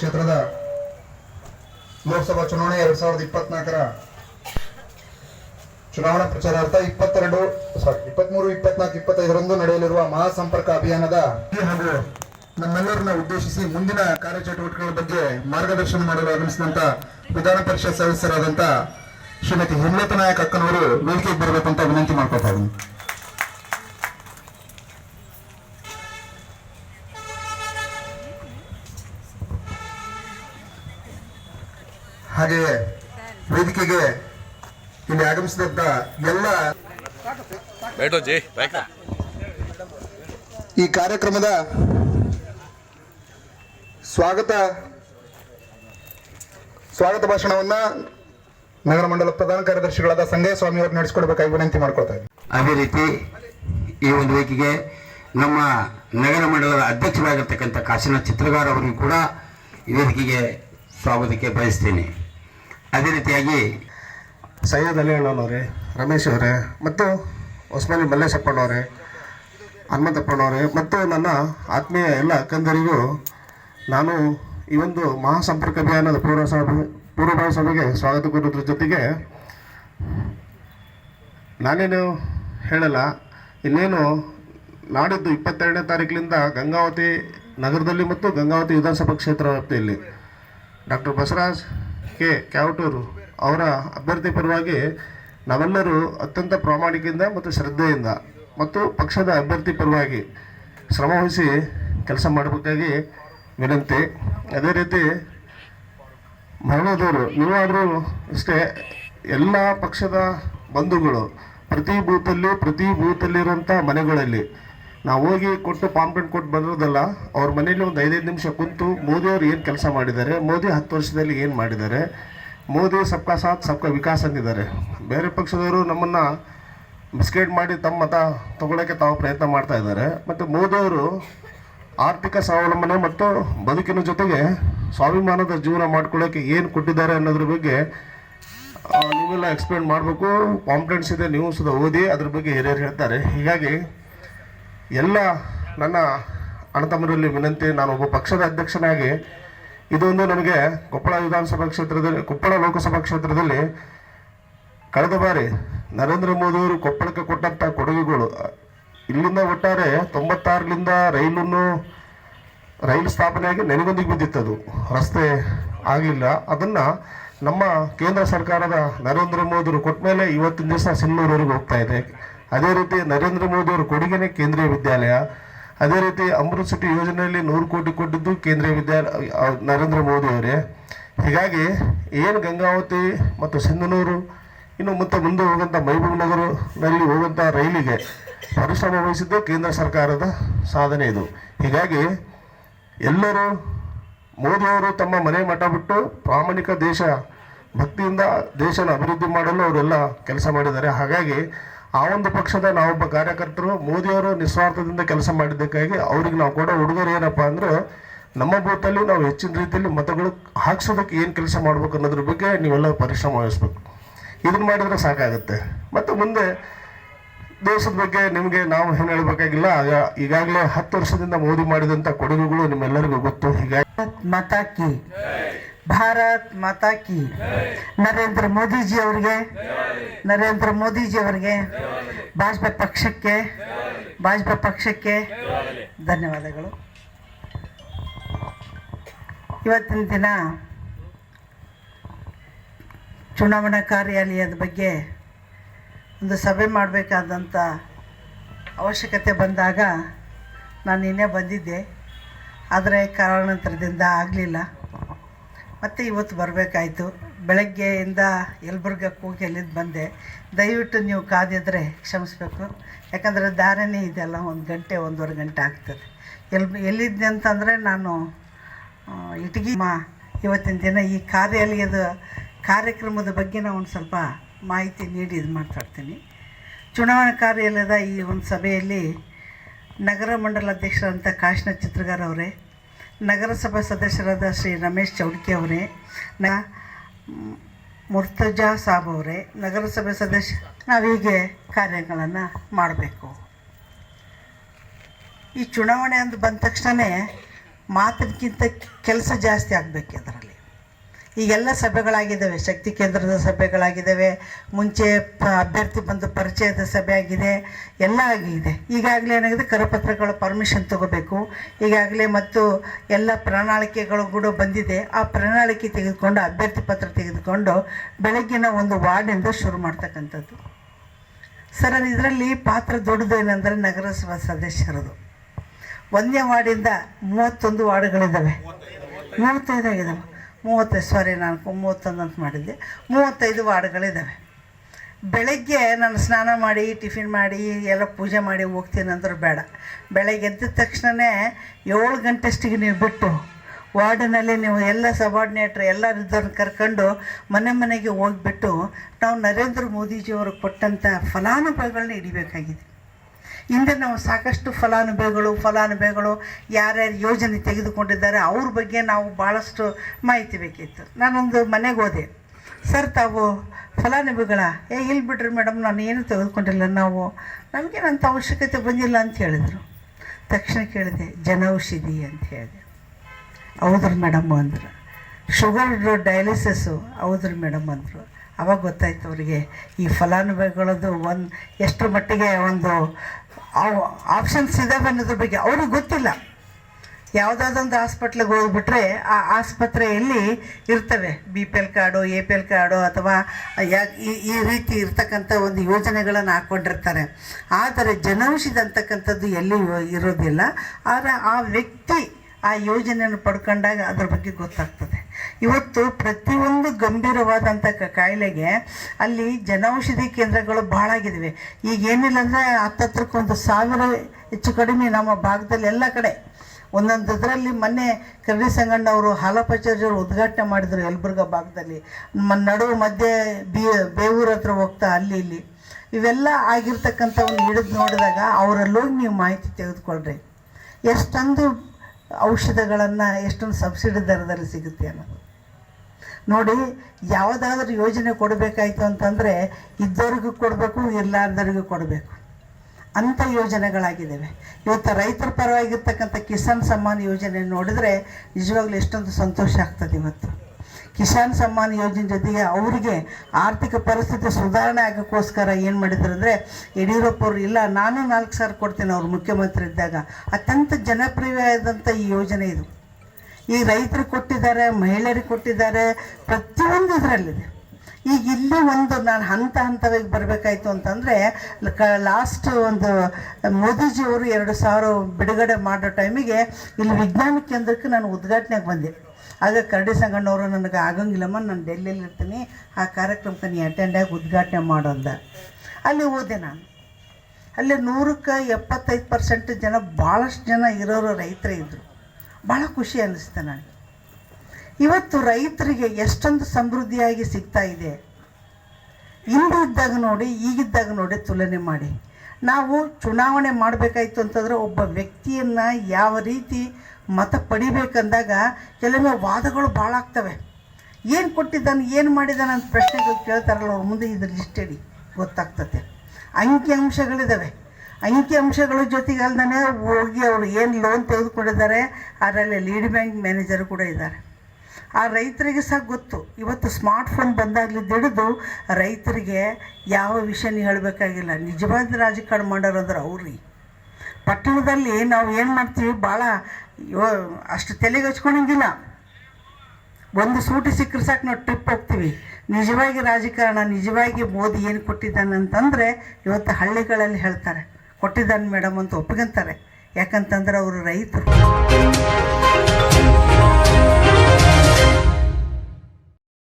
ಕ್ಷೇತ್ರದ ಲೋಕಸಭಾ ಚುನಾವಣೆ ಎರಡ್ ಸಾವಿರದ ಇಪ್ಪತ್ನಾಲ್ಕರ ಚುನಾವಣಾ ಪ್ರಚಾರಾರ್ಥ ಇಪ್ಪತ್ತೆರಡು ಸಾರಿ ಇಪ್ಪತ್ಮೂರು, ಇಪ್ಪತ್ನಾಲ್ಕು, ಇಪ್ಪತ್ತೈದರಂದು ನಡೆಯಲಿರುವ ಮಹಾಸಂಪರ್ಕ ಅಭಿಯಾನದ ಹಾಗೂ ನಮ್ಮೆಲ್ಲರನ್ನ ಉದ್ದೇಶಿಸಿ ಮುಂದಿನ ಕಾರ್ಯಚಟುವಟಿಕೆಗಳ ಬಗ್ಗೆ ಮಾರ್ಗದರ್ಶನ ಮಾಡಲು ಆಗಮಿಸಿದಂತ ವಿಧಾನ ಪರಿಷತ್ ಸದಸ್ಯರಾದಂತ ಶ್ರೀಮತಿ ಹಿಮ್ಲತ ನಾಯಕ್ ಅಕ್ಕನವರು ವೇದಿಕೆಗೆ ಬರಬೇಕಂತ ವಿನಂತಿ ಮಾಡ್ಕೊತಾ ಇದ್ದೀನಿ. ಹಾಗೆಯೇ ವೇದಿಕೆಗೆ ಇಲ್ಲಿ ಆಗಮಿಸಿದಂತ ಎಲ್ಲ ಈ ಕಾರ್ಯಕ್ರಮದ ಸ್ವಾಗತ ಸ್ವಾಗತ ಭಾಷಣವನ್ನ ನಗರ ಮಂಡಲ ಪ್ರಧಾನ ಕಾರ್ಯದರ್ಶಿಗಳಾದ ಸಂಜಯ ಸ್ವಾಮಿ ಅವರು ನಡೆಸಿಕೊಡ್ಬೇಕಾಗಿ ವಿನಂತಿ ಮಾಡ್ಕೊಳ್ತಾ ಇದ್ದೀನಿ. ಅದೇ ರೀತಿ ಈ ಒಂದು ವೇದಿಕೆಗೆ ನಮ್ಮ ನಗರ ಮಂಡಲದ ಅಧ್ಯಕ್ಷರಾಗಿರ್ತಕ್ಕಂಥ ಕಾಶಿನ ಚಿತ್ರಗಾರ್ ಅವರಿಗೂ ಕೂಡ ಈ ವೇದಿಕೆಗೆ ಸ್ವಾಗತಕ್ಕೆ ಬಯಸ್ತೀನಿ. ಅದೇ ರೀತಿಯಾಗಿ ಸೈಯದ್ ಅಲಿ ಅಣ್ಣನವ್ರೆ, ರಮೇಶ್ ಅವರೇ, ಮತ್ತು ಹೊಸಮನಿ ಮಲ್ಲೇಶಪ್ಪಣ್ಣವರೇ ಹನುಮಂತಪ್ಪಣ್ಣವರೇ ಮತ್ತು ನನ್ನ ಆತ್ಮೀಯ ಎಲ್ಲ ಅಕ್ಕಂದರಿಗೂ ನಾನು ಈ ಒಂದು ಮಹಾಸಂಪರ್ಕ ಅಭಿಯಾನದ ಪೂರ್ವಸಭೆ ಪೂರ್ವಭಾವ ಸಭೆಗೆ ಸ್ವಾಗತ ಕೋರೋದ್ರ ಜೊತೆಗೆ ನಾನೇನು ಹೇಳಲ್ಲ, ಇನ್ನೇನು ನಾಡಿದ್ದು ಇಪ್ಪತ್ತೆರಡನೇ ತಾರೀಕಿನಿಂದ ಗಂಗಾವತಿ ನಗರದಲ್ಲಿ ಮತ್ತು ಗಂಗಾವತಿ ವಿಧಾನಸಭಾ ಕ್ಷೇತ್ರ ವ್ಯಾಪ್ತಿಯಲ್ಲಿ. ಡಾಕ್ಟರ್ ಬಸವರಾಜ್ ಕೆ ಕ್ಯಾವಟೂರು ಅವರ ಅಭ್ಯರ್ಥಿ ಪರವಾಗಿ ನಾವೆಲ್ಲರೂ ಅತ್ಯಂತ ಪ್ರಾಮಾಣಿಕದಿಂದ ಮತ್ತು ಶ್ರದ್ಧೆಯಿಂದ ಮತ್ತು ಪಕ್ಷದ ಅಭ್ಯರ್ಥಿ ಪರವಾಗಿ ಶ್ರಮವಹಿಸಿ ಕೆಲಸ ಮಾಡಬೇಕಾಗಿ ವಿನಂತಿ. ಅದೇ ರೀತಿ ಮರಣದವರು ನೀವಾದರೂ ಅಷ್ಟೇ ಎಲ್ಲ ಪಕ್ಷದ ಬಂಧುಗಳು ಪ್ರತಿ ಬೂತಲ್ಲಿ, ಪ್ರತಿ ಬೂತಲ್ಲಿರುವಂಥ ಮನೆಗಳಲ್ಲಿ ನಾವು ಹೋಗಿ ಕೊಟ್ಟು ಪಾಂಪ್ಲೆಂಟ್ ಕೊಟ್ಟು ಬಂದಿರೋದಲ್ಲ, ಅವ್ರ ಮನೇಲಿ ಒಂದು ಐದೈದು ನಿಮಿಷ ಕುಂತು ಮೋದಿ ಅವರು ಏನು ಕೆಲಸ ಮಾಡಿದ್ದಾರೆ, ಮೋದಿ ಹತ್ತು ವರ್ಷದಲ್ಲಿ ಏನು ಮಾಡಿದ್ದಾರೆ, ಮೋದಿ ಸಬ್ಕಾ ಸಾಥ್, ಸಬ್ಕಾ ವಿಕಾಸ್ ಅಂದಿದ್ದಾರೆ. ಬೇರೆ ಪಕ್ಷದವರು ನಮ್ಮನ್ನು ಮಿಸ್ಗೈಡ್ ಮಾಡಿ ತಮ್ಮ ಮತ ತಗೊಳ್ಳೋಕ್ಕೆ ತಾವು ಪ್ರಯತ್ನ ಮಾಡ್ತಾ ಇದ್ದಾರೆ. ಮತ್ತು ಮೋದಿಯವರು ಆರ್ಥಿಕ ಸ್ವಾವಲಂಬನೆ ಮತ್ತು ಬದುಕಿನ ಜೊತೆಗೆ ಸ್ವಾಭಿಮಾನದ ಜೀವನ ಮಾಡ್ಕೊಳ್ಳೋಕ್ಕೆ ಏನು ಕೊಟ್ಟಿದ್ದಾರೆ ಅನ್ನೋದ್ರ ಬಗ್ಗೆ ನೀವೆಲ್ಲ ಎಕ್ಸ್ಪ್ಲೇನ್ ಮಾಡಬೇಕು. ಕಾಂಪ್ಲೆಂಟ್ಸ್ ಇದೆ, ನೀವು ಸುದ ಓದಿ, ಅದ್ರ ಬಗ್ಗೆ ಹಿರಿಯರು ಹೇಳ್ತಾರೆ. ಹೀಗಾಗಿ ಎಲ್ಲ ನನ್ನ ಅಣ್ಣತಮ್ಮರಲ್ಲಿ ವಿನಂತಿ, ನಾನು ಒಬ್ಬ ಪಕ್ಷದ ಅಧ್ಯಕ್ಷನಾಗಿ, ಇದೊಂದು ನನಗೆ ಕೊಪ್ಪಳ ವಿಧಾನಸಭಾ ಕ್ಷೇತ್ರದಲ್ಲಿ, ಕೊಪ್ಪಳ ಲೋಕಸಭಾ ಕ್ಷೇತ್ರದಲ್ಲಿ ಕಳೆದ ಬಾರಿ ನರೇಂದ್ರ ಮೋದಿಯವರು ಕೊಪ್ಪಳಕ್ಕೆ ಕೊಟ್ಟಂಥ ಕೊಡುಗೆಗಳು, ಇಲ್ಲಿಂದ ಒಟ್ಟಾರೆ ತೊಂಬತ್ತಾರರಿಂದ ರೈಲನ್ನು ರೈಲು ಸ್ಥಾಪನೆಯಾಗಿ ನೆನೆಗೊಂದಿಗೆ ಬಿದ್ದಿತ್ತದು. ರಸ್ತೆ ಆಗಲಿಲ್ಲ ಅದನ್ನು ನಮ್ಮ ಕೇಂದ್ರ ಸರ್ಕಾರದ ನರೇಂದ್ರ ಮೋದಿಯವರು ಕೊಟ್ಟ ಮೇಲೆ ಇವತ್ತಿನ ದಿವಸ ಸಿನ್ನೂರವರೆಗೆ ಹೋಗ್ತಾ ಇದೆ. ಅದೇ ರೀತಿ ನರೇಂದ್ರ ಮೋದಿ ಅವರ ಕೊಡುಗೆನೇ ಕೇಂದ್ರೀಯ ವಿದ್ಯಾಲಯ, ಅದೇ ರೀತಿ ಅಮೃತ್ ಸಿಟಿ ಯೋಜನೆಯಲ್ಲಿ ನೂರು ಕೋಟಿ ಕೊಟ್ಟಿದ್ದು ಕೇಂದ್ರೀಯ ವಿದ್ಯಾಲಯ ನರೇಂದ್ರ ಮೋದಿ ಅವರೇ. ಹೀಗಾಗಿ ಏನು ಗಂಗಾವತಿ ಮತ್ತು ಸಿಂಧನೂರು, ಇನ್ನು ಮತ್ತೆ ಮುಂದೆ ಹೋಗುವಂಥ ಮೈಬೂಬ್ ನಗರದಲ್ಲಿ ಹೋಗುವಂಥ ರೈಲಿಗೆ ಪರಿಶ್ರಮ ವಹಿಸಿದ್ದು ಕೇಂದ್ರ ಸರ್ಕಾರದ ಸಾಧನೆ ಇದು. ಹೀಗಾಗಿ ಎಲ್ಲರೂ ಮೋದಿಯವರು ತಮ್ಮ ಮನೆ ಮಠ ಬಿಟ್ಟು ಪ್ರಾಮಾಣಿಕ ದೇಶ ಭಕ್ತಿಯಿಂದ ದೇಶನ ಅಭಿವೃದ್ಧಿ ಮಾಡಲು ಅವರೆಲ್ಲ ಕೆಲಸ ಮಾಡಿದ್ದಾರೆ. ಹಾಗಾಗಿ ಆ ಒಂದು ಪಕ್ಷದ ನಾವೊಬ್ಬ ಕಾರ್ಯಕರ್ತರು, ಮೋದಿಯವರು ನಿಸ್ವಾರ್ಥದಿಂದ ಕೆಲಸ ಮಾಡಿದ್ದಕ್ಕಾಗಿ ಅವ್ರಿಗೆ ನಾವು ಕೊಡೋ ಉಡುಗೊರೆ ಏನಪ್ಪ ಅಂದ್ರೆ, ನಮ್ಮ ಬೂತಲ್ಲಿ ನಾವು ಹೆಚ್ಚಿನ ರೀತಿಯಲ್ಲಿ ಮತಗಳು ಹಾಕ್ಸೋದಕ್ಕೆ ಏನು ಕೆಲಸ ಮಾಡ್ಬೇಕು ಅನ್ನೋದ್ರ ಬಗ್ಗೆ ನೀವೆಲ್ಲ ಪರಿಶ್ರಮ ವಹಿಸ್ಬೇಕು. ಇದನ್ನು ಮಾಡಿದ್ರೆ ಸಾಕಾಗುತ್ತೆ. ಮತ್ತು ಮುಂದೆ ದೇಶದ ಬಗ್ಗೆ ನಿಮಗೆ ನಾವು ಏನು ಹೇಳಬೇಕಾಗಿಲ್ಲ ಈಗಾಗಲೇ ಹತ್ತು ವರ್ಷದಿಂದ ಮೋದಿ ಮಾಡಿದಂಥ ಕೊಡುಗೆಗಳು ನಿಮ್ಮೆಲ್ಲರಿಗೂ ಗೊತ್ತು. ಹೀಗಾಗಿ ಮತ ಮಾತಾ ಕಿ. ಭಾರತ್ ಮಾತಾ ಕಿ ನರೇಂದ್ರ ಮೋದಿಜಿ ಅವರಿಗೆ ನರೇಂದ್ರ ಮೋದಿಜಿ ಅವರಿಗೆ ಭಾಜಪಾ ಪಕ್ಷಕ್ಕೆ ಭಾಜಪಾ ಪಕ್ಷಕ್ಕೆ ಧನ್ಯವಾದಗಳು. ಇವತ್ತಿನ ದಿನ ಚುನಾವಣಾ ಕಾರ್ಯಾಲಯದ ಬಗ್ಗೆ ಒಂದು ಸಭೆ ಮಾಡಬೇಕಾದಂಥ ಅವಶ್ಯಕತೆ ಬಂದಾಗ ನಾನು ನಿನ್ನೆ ಬಂದಿದ್ದೆ. ಆದರೆ ಕಾರಣಾಂತರದಿಂದ ಆಗಲಿಲ್ಲ. ಮತ್ತು ಇವತ್ತು ಬರಬೇಕಾಯ್ತು. ಬೆಳಗ್ಗೆಯಿಂದ ಯಲಬುರ್ಗಕ್ಕೆ ಹೋಗಿ ಎಲ್ಲಿದ್ದು ಬಂದೆ. ದಯವಿಟ್ಟು ನೀವು ಕಾದಿದ್ರೆ ಕ್ಷಮಿಸ್ಬೇಕು. ಯಾಕಂದರೆ ದಾರಿನೇ ಇದೆಲ್ಲ ಒಂದು ಗಂಟೆ, ಒಂದೂವರೆ ಗಂಟೆ ಆಗ್ತದೆ. ಎಲ್, ಎಲ್ಲಿದ್ದೆ ಅಂತಂದರೆ ನಾನು ಇಟಗಿ ಮಾ, ಇವತ್ತಿನ ದಿನ ಈ ಕಾರ್ಯಾಲಯದ ಕಾರ್ಯಕ್ರಮದ ಬಗ್ಗೆ ನಾವು ಒಂದು ಸ್ವಲ್ಪ ಮಾಹಿತಿ ನೀಡಿ ಇದು ಮಾತಾಡ್ತೀನಿ. ಚುನಾವಣಾ ಕಾರ್ಯಾಲಯದ ಈ ಒಂದು ಸಭೆಯಲ್ಲಿ ನಗರ ಮಂಡಲ ಅಧ್ಯಕ್ಷರಂಥ ಕಾಶಿನಾಥ್ ಚಿತ್ರಗಾರ್ ಅವರೇ ನಗರಸಭಾ ಸದಸ್ಯರಾದ ಶ್ರೀ ರಮೇಶ್ ಚೌಡ್ಕಿ ಅವರೇ, ನ ಮುರ್ತಜಾ ಸಾಬ್ ಅವರೇ, ನಗರಸಭೆ ಸದಸ್ಯ. ನಾವು ಹೀಗೆ ಕಾರ್ಯಗಳನ್ನು ಮಾಡಬೇಕು. ಈ ಚುನಾವಣೆ ಅಂತ ಬಂದ ತಕ್ಷಣ ಮಾತಿನಕ್ಕಿಂತ ಕೆಲಸ ಜಾಸ್ತಿ ಆಗಬೇಕು ಅದರಲ್ಲಿ ಈಗೆಲ್ಲ ಸಭೆಗಳಾಗಿದ್ದಾವೆ, ಶಕ್ತಿ ಕೇಂದ್ರದ ಸಭೆಗಳಾಗಿದ್ದಾವೆ, ಮುಂಚೆ ಪ- ಅಭ್ಯರ್ಥಿ ಬಂದು ಪರಿಚಯದ ಸಭೆ ಆಗಿದೆ, ಎಲ್ಲ ಆಗಿದೆ. ಈಗಾಗಲೇ ಏನಾಗಿದೆ, ಕರಪತ್ರಗಳ ಪರ್ಮಿಷನ್ ತಗೋಬೇಕು. ಈಗಾಗಲೇ ಮತ್ತು ಎಲ್ಲ ಪ್ರಣಾಳಿಕೆಗಳು ಕೂಡ ಬಂದಿದೆ. ಆ ಪ್ರಣಾಳಿಕೆ ತೆಗೆದುಕೊಂಡು, ಅಭ್ಯರ್ಥಿ ಪತ್ರ ತೆಗೆದುಕೊಂಡು ಬೆಳಗ್ಗಿನ ಒಂದು ವಾರ್ಡಿಂದ ಶುರು ಮಾಡ್ತಕ್ಕಂಥದ್ದು. ಸರ್ ಇದರಲ್ಲಿ ಪಾತ್ರ ದೊಡ್ಡದು ಏನಂದರೆ ನಗರಸಭಾ ಸದಸ್ಯರದು. ಒಂದನೇ ವಾರ್ಡಿಂದ ಮೂವತ್ತೊಂದು ವಾರ್ಡ್ಗಳಿದ್ದಾವೆ. ಮೂವತ್ತೈದು ಆಗಿದ್ದಾವೆ ಮೂವತ್ತೈದು ಸಾರಿ ನಾಲ್ಕು ಮೂವತ್ತೊಂದು ಅಂತ ಮಾಡಿದ್ದೆ. ಮೂವತ್ತೈದು ವಾರ್ಡ್ಗಳಿದ್ದಾವೆ ಬೆಳಗ್ಗೆ ನಾನು ಸ್ನಾನ ಮಾಡಿ, ಟಿಫಿನ್ ಮಾಡಿ, ಎಲ್ಲ ಪೂಜೆ ಮಾಡಿ ಹೋಗ್ತೀನಿ ಅಂದ್ರೆ ಬೇಡ. ಬೆಳಗ್ಗೆ ಎದ್ದ ತಕ್ಷಣವೇ ಏಳು ಗಂಟೆಷ್ಟಿಗೆ ನೀವು ಬಿಟ್ಟು ವಾರ್ಡಿನಲ್ಲಿ ನೀವು ಎಲ್ಲ ಸಬಾರ್ಡಿನೇಟ್ರ್ ಎಲ್ಲರಿದ್ದವ್ರನ್ನ ಕರ್ಕೊಂಡು ಮನೆ ಮನೆಗೆ ಹೋಗ್ಬಿಟ್ಟು ನಾವು ನರೇಂದ್ರ ಮೋದಿಜಿಯವರು ಕೊಟ್ಟಂಥ ಫಲಾನುಭವಿಗಳನ್ನ ಹಿಡಿಬೇಕಾಗಿದೆ. ಹಿಂದೆ ನಾವು ಸಾಕಷ್ಟು ಫಲಾನುಭವಿಗಳು ಫಲಾನುಭವಿಗಳು ಯಾರ್ಯಾರು ಯೋಜನೆ ತೆಗೆದುಕೊಂಡಿದ್ದಾರೆ, ಅವ್ರ ಬಗ್ಗೆ ನಾವು ಭಾಳಷ್ಟು ಮಾಹಿತಿ ಬೇಕಿತ್ತು. ನಾನೊಂದು ಮನೆಗೆ ಹೋದೆ. ಸರ್, ತಾವು ಫಲಾನುಭವಿಗಳ, ಏ ಇಲ್ಲಿ ಬಿಡ್ರಿ ಮೇಡಮ್, ನಾನು ಏನು ತೆಗೆದುಕೊಂಡಿಲ್ಲ, ನಾವು ನಮಗೇನಂತ ಅವಶ್ಯಕತೆ ಬಂದಿಲ್ಲ ಅಂತ ಹೇಳಿದರು. ತಕ್ಷಣ ಕೇಳಿದೆ ಜನೌಷಧಿ ಅಂತ ಹೇಳಿದೆ. ಹೌದ್ರಿ ಮೇಡಮ್ ಅಂದರು. ಶುಗರ್ ಡಯಾಲಿಸಿಸ್ಸು ಹೌದ್ರಿ ಮೇಡಮ್ ಅಂದರು. ಅವಾಗ ಗೊತ್ತಾಯ್ತು ಅವರಿಗೆ, ಈ ಫಲಾನುಭವಿಗಳದ್ದು ಒಂದು ಎಷ್ಟರ ಮಟ್ಟಿಗೆ ಒಂದು ಆಪ್ಷನ್ಸ್ ಇದ್ದಾವೆ ಅನ್ನೋದ್ರ ಬಗ್ಗೆ ಅವ್ರಿಗೆ ಗೊತ್ತಿಲ್ಲ. ಯಾವುದಾದೊಂದು ಹಾಸ್ಪಿಟ್ಲಿಗೆ ಹೋಗ್ಬಿಟ್ರೆ ಆ ಆಸ್ಪತ್ರೆಯಲ್ಲಿ ಇರ್ತವೆ. B P L card A P L card ಅಥವಾ ಈ ರೀತಿ ಇರ್ತಕ್ಕಂಥ ಒಂದು ಯೋಜನೆಗಳನ್ನು ಹಾಕ್ಕೊಂಡಿರ್ತಾರೆ ಆದರೆ ಜನೌಷಧಿ ಅಂತಕ್ಕಂಥದ್ದು ಎಲ್ಲಿ ಇರೋದಿಲ್ಲ. ಆದರೆ ಆ ವ್ಯಕ್ತಿ ಆ ಯೋಜನೆಯನ್ನು ಪಡ್ಕೊಂಡಾಗ ಅದ್ರ ಬಗ್ಗೆ ಗೊತ್ತಾಗ್ತದೆ. ಇವತ್ತು ಪ್ರತಿಯೊಂದು ಗಂಭೀರವಾದಂಥ ಕಾಯಿಲೆಗೆ ಅಲ್ಲಿ ಜನೌಷಧಿ ಕೇಂದ್ರಗಳು ಭಾಳ ಆಗಿದ್ದಾವೆ ಈಗ ಏನಿಲ್ಲ ಅಂದರೆ ಹತ್ತತ್ರಕ್ಕೊಂದು ಸಾವಿರ ಹೆಚ್ಚು ಕಡಿಮೆ ನಮ್ಮ ಭಾಗದಲ್ಲಿ ಎಲ್ಲ ಕಡೆ. ಒಂದೊಂದು ಇದರಲ್ಲಿ ಮೊನ್ನೆ ಕರಡಿ ಸಂಗಣ್ಣವರು ಹಾಲಪಚಾರ್ಯರು ಉದ್ಘಾಟನೆ ಮಾಡಿದರು ಯಲಬುರ್ಗ ಭಾಗದಲ್ಲಿ. ನಡುವೆ ಮಧ್ಯೆ ಬಿ ಬೇವೂರ ಹತ್ರ ಹೋಗ್ತಾ ಅಲ್ಲಿ ಇಲ್ಲಿ. ಇವೆಲ್ಲ ಆಗಿರ್ತಕ್ಕಂಥವನ್ನು ಹಿಡಿದು ನೋಡಿದಾಗ ಅವರಲ್ಲೋಗಿ ನೀವು ಮಾಹಿತಿ ತೆಗೆದುಕೊಳ್ಳ್ರಿ ಎಷ್ಟೊಂದು ಔಷಧಗಳನ್ನು ಎಷ್ಟೊಂದು ಸಬ್ಸಿಡಿ ದರದಲ್ಲಿ ಸಿಗುತ್ತೆ ಅನ್ನೋದು. ನೋಡಿ, ಯಾವುದಾದ್ರೂ ಯೋಜನೆ ಕೊಡಬೇಕಾಯ್ತು ಅಂತಂದರೆ ಇದ್ದವ್ರಿಗೂ ಕೊಡಬೇಕು, ಇರ್ಲಾರ್ದವ್ರಿಗೂ ಕೊಡಬೇಕು. ಅಂಥ ಯೋಜನೆಗಳಾಗಿದ್ದಾವೆ. ಇವತ್ತು ರೈತರ ಪರವಾಗಿರ್ತಕ್ಕಂಥ ಕಿಸಾನ್ ಸಮ್ಮಾನ್ ಯೋಜನೆ ನೋಡಿದರೆ ನಿಜವಾಗ್ಲೂ ಎಷ್ಟೊಂದು ಸಂತೋಷ ಆಗ್ತದೆ ಇವತ್ತು. ಕಿಸಾನ್ ಸಮ್ಮಾನ್ ಯೋಜನೆ ಜೊತೆಗೆ ಅವರಿಗೆ ಆರ್ಥಿಕ ಪರಿಸ್ಥಿತಿ ಸುಧಾರಣೆ ಆಗೋಕ್ಕೋಸ್ಕರ ಏನು ಮಾಡಿದ್ರು ಅಂದರೆ, ಯಡಿಯೂರಪ್ಪ ಅವರು ಇಲ್ಲ, ನಾನು ನಾಲ್ಕು ಸಾವಿರ ಕೊಡ್ತೀನಿ, ಅವ್ರು ಮುಖ್ಯಮಂತ್ರಿ ಇದ್ದಾಗ. ಅತ್ಯಂತ ಜನಪ್ರಿಯವಾದಂಥ ಈ ಯೋಜನೆ ಇದು. ಈ ರೈತರು ಕೊಟ್ಟಿದ್ದಾರೆ ಮಹಿಳೆಯರಿಗೆ ಕೊಟ್ಟಿದ್ದಾರೆ ಪ್ರತಿಯೊಂದು ಇದರಲ್ಲಿದೆ ಈಗ ಇಲ್ಲಿ ಒಂದು ನಾನು ಹಂತ ಹಂತವಾಗಿ ಬರಬೇಕಾಯ್ತು ಅಂತಂದರೆ, ಕ ಲಾಸ್ಟ್ ಒಂದು ಮೋದಿಜಿಯವರು ಎರಡು ಸಾವಿರ ಬಿಡುಗಡೆ ಮಾಡೋ ಟೈಮಿಗೆ ಇಲ್ಲಿ ವಿಜ್ಞಾನ ಕೇಂದ್ರಕ್ಕೆ ನಾನು ಉದ್ಘಾಟನೆಗೆ ಬಂದೆ. ಆಗ ಕರಡಿ ಸಂಗಣ್ಣವರು ನನಗೆ ಆಗಂಗಿಲ್ಲಮ್ಮ, ನಾನು ಡೆಲ್ಲಿಯಲ್ಲಿ ಇರ್ತೀನಿ, ಆ ಕಾರ್ಯಕ್ರಮಕ್ಕೆ ನೀ ಅಟೆಂಡ್ ಆಗಿ ಉದ್ಘಾಟನೆ ಮಾಡೋಂದ ಅಲ್ಲಿ ಹೋದೆ ನಾನು. ಅಲ್ಲಿ ನೂರಕ್ಕೆ ಎಪ್ಪತ್ತೈದು ಪರ್ಸೆಂಟ್ ಜನ ಭಾಳಷ್ಟು ಜನ ಇರೋರು ರೈತರೇ ಇದ್ದರು ಭಾಳ ಖುಷಿ ಅನ್ನಿಸ್ತು ನನಗೆ. ಇವತ್ತು ರೈತರಿಗೆ ಎಷ್ಟೊಂದು ಸಮೃದ್ಧಿಯಾಗಿ ಸಿಗ್ತಾ ಇದೆ. ಹಿಂದೆ ಇದ್ದಾಗ ನೋಡಿ, ಈಗಿದ್ದಾಗ ನೋಡಿ ತುಲನೆ ಮಾಡಿ. ನಾವು ಚುನಾವಣೆ ಮಾಡಬೇಕಾಯ್ತು ಅಂತಂದರೆ ಒಬ್ಬ ವ್ಯಕ್ತಿಯನ್ನು ಯಾವ ರೀತಿ ಮತ ಪಡಿಬೇಕಂದಾಗ ಕೆಲವೊಮ್ಮೆ ವಾದಗಳು ಭಾಳ ಆಗ್ತವೆ. ಏನು ಕೊಟ್ಟಿದ್ದಾನೆ, ಏನು ಮಾಡಿದ್ದಾನೆ ಅಂತ ಪ್ರಶ್ನೆಗಳು ಕೇಳ್ತಾರಲ್ಲ ಅವ್ರ ಮುಂದೆ ಇದ್ರ ಲಿಸ್ಟ್ ಗೊತ್ತಾಗ್ತತೆ. ಅಂಕಿ ಅಂಶಗಳಿದ್ದಾವೆ ಅಂಕಿ ಅಂಶಗಳ ಜೊತೆಗೆ ಅಲ್ದೇ ಹೋಗಿ ಅವರು ಏನು ಲೋನ್ ತೆಗೆದುಕೊಂಡಿದ್ದಾರೆ, ಅದರಲ್ಲಿ ಲೀಡ್ ಬ್ಯಾಂಕ್ ಮ್ಯಾನೇಜರ್ ಕೂಡ ಇದ್ದಾರೆ. ಆ ರೈತರಿಗೆ ಸಹ ಗೊತ್ತು, ಇವತ್ತು ಸ್ಮಾರ್ಟ್ಫೋನ್ ಬಂದಾಗ್ಲಿ ದುಡಿದು ರೈತರಿಗೆ ಯಾವ ವಿಷಯನೂ ಹೇಳಬೇಕಾಗಿಲ್ಲ. ನಿಜವಾದ ರಾಜಕಾರಣ ಮಾಡೋರು ಅಂದ್ರೆ ಅವ್ರಿ. ಪಟ್ಟಣದಲ್ಲಿ ನಾವು ಏನು ಮಾಡ್ತೀವಿ ಭಾಳ ಅಷ್ಟು ತಲೆಗೆ ಹಚ್ಕೊಳಂಗಿಲ್ಲ ಒಂದು ಸೂಟಿ ಸಿಕ್ಕರೆ ಸಾಕು ನಾವು ಟ್ರಿಪ್ ಹೋಗ್ತೀವಿ. ನಿಜವಾಗಿ ರಾಜಕಾರಣ, ನಿಜವಾಗಿ ಮೋದಿ ಏನು ಕೊಟ್ಟಿದ್ದಾನೆ ಅಂತಂದರೆ ಇವತ್ತು ಹಳ್ಳಿಗಳಲ್ಲಿ ಹೇಳ್ತಾರೆ. ಕೊಟ್ಟಿದ್ದಾನೆ ಮೇಡಮ್ ಅಂತ ಒಪ್ಕೊಂತಾರೆ ಯಾಕಂತಂದ್ರೆ ಅವರು ರೈತರು.